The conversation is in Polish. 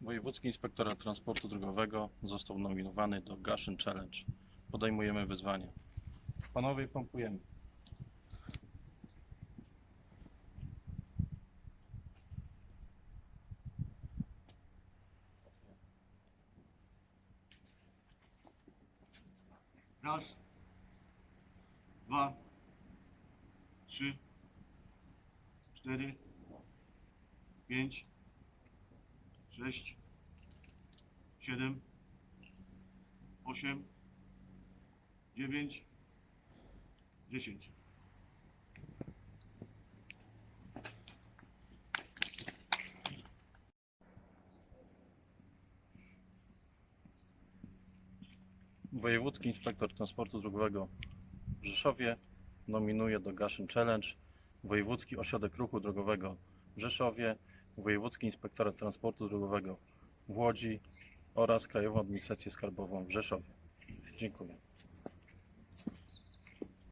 Wojewódzki Inspektorat Transportu Drogowego został nominowany do Gaszyn Challenge. Podejmujemy wyzwanie. Panowie, pompujemy. Raz, dwa, trzy, cztery, pięć, sześć, siedem, osiem, dziewięć, dziesięć. Wojewódzki Inspektor Transportu Drogowego w Rzeszowie nominuje do Gaszyn Challenge Wojewódzki Ośrodek Ruchu Drogowego w Rzeszowie, Wojewódzki Inspektorat Transportu Drogowego w Łodzi oraz Krajową Administrację Skarbową w Rzeszowie. Dziękuję.